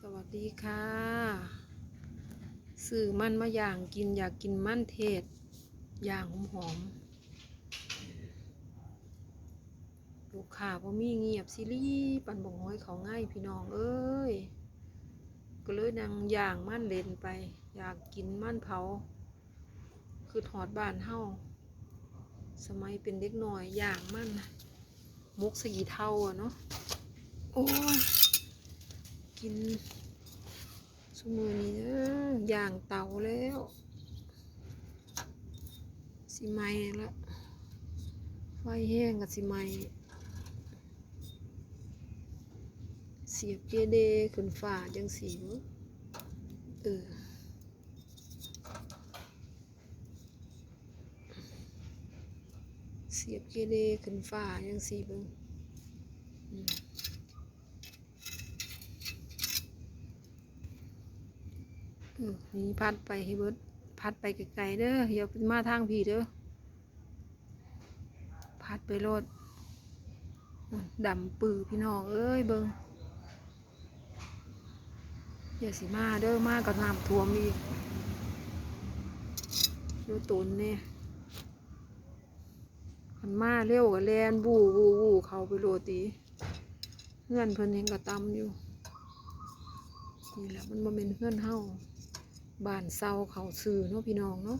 สวัสดีค่ะ สื่อมันมาอย่างกินอยากกินมันเทศ อย่างหอมหอมลูกค้าพอมีเงียบซิลี่ปันบงห้อยเขาง่ายพี่น้องเอ้ย ก็เลยนางอย่างมันเลนไป อยากกินมันเผา คือถอดบ้านเฮาสมัยเป็นเด็กหน่อยอย่างมันน่ะมุกสีเทาอะเนาะโอ้ย กินสมือนี้เด้อย่างเตาแล้ว สิไหมละไฟแห้งกับสิไหมเสียบเกเดขึ้นฟ้าจังสีวเออเสียบเกเดขึ้นฟ้าจังสีเบิ่งอืม เออ นี่พัดไปให้เบิดพัดไปไกลๆเด้ออย่ามาทางพี่เด้อพัดไปโลดดำปือพี่น้องเอ้ยเบิงอย่าสิมาเด้อมากับน้ำท่วมอีกดูตุนเนี่ยขันมาเร็วกับแลนบูบูบูเขาไปโรตีเงื่อนเพิ่นเห็นกระตำอยู่นี่แหละมันบ่เป็นเงื่อนเฮา บ้านเศร้าเขาซื้อเนาะพี่น้องเนาะ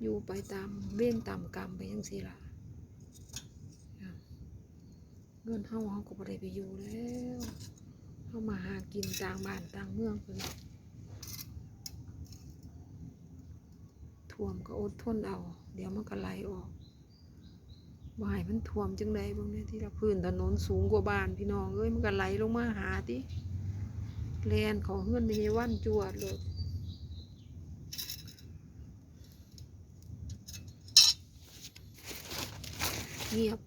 อยู่ไปตามเว้นตามกรรมไปยังสิล่ะเงินเฮาเฮาก็บ่ได้ไปอยู่แล้วเฮามาหากินต่างบ้านต่างเมืองเพิ่นท่วมก็อดทนเอา เดี๋ยวมันก็ไหลออกบ่ให้มันท่วมจังใดเบ่งเนี่ยที่ละพื้นถนนสูงกว่าบ้านพี่น้องเอ้ยมันก็ไหลลงมาหาติแลนเของเฮือนมีวันจวดเลย เงียบ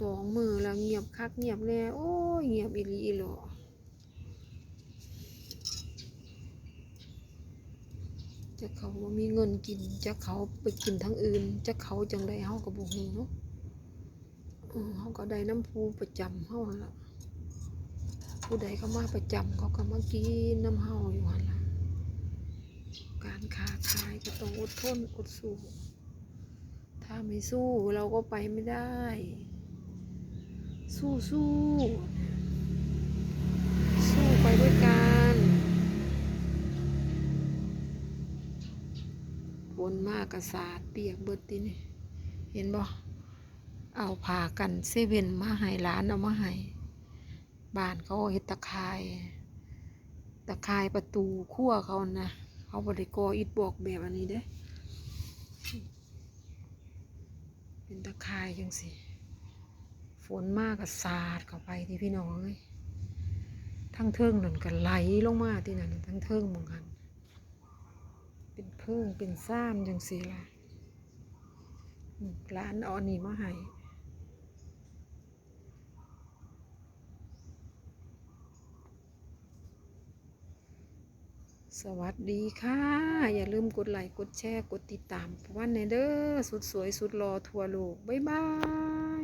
สองมือแล้วเงียบคักเงียบแน่โอ้ยเงียบอีหลีอีหลอจะเขาว่ามีเงินกินจะเขาไปกินทั้งอื่น จะเขาจังได้เฮากับบุหูเนาะเออเฮาก็ได้น้ำพูประจำเฮาละผู้ใดเขามาประจำเขาก็มากินน้ำเฮาอยู่หันละการค้าขายก็ต้องอดทนอดสู้ ถ้าไม่สู้เราก็ไปไม่ได้ สู้สู้สู้ไปด้วยกันฝนมากกระสาดเปียกเบิดตินี่เห็นบ่เอาผ่ากันเซเว่นมาให้ร้านเอามาให้บ้านเขาเฮ็ดตะข่ายตะข่ายประตูขั้วเขานะ เขาบริกออิดบอกแบบอันนี้เด้ เป็นตะคายจังสิฝนมากกับสาดเข้าไปที่พี่น้องเอ้ยทั้งเทิงนั่นก็ไหลลงมาที่นั่นทั้งเทิงมองกันเป็นเพิ่งเป็นซ่านจังสิล่ะอืมร้านเอาอันนี้มาให้ สวัสดีค่ะ อย่าลืมกดไลค์กดแชร์ กดติดตามวันในเด้อสุดสวยสุดรอทัวโลก บ๊ายบาย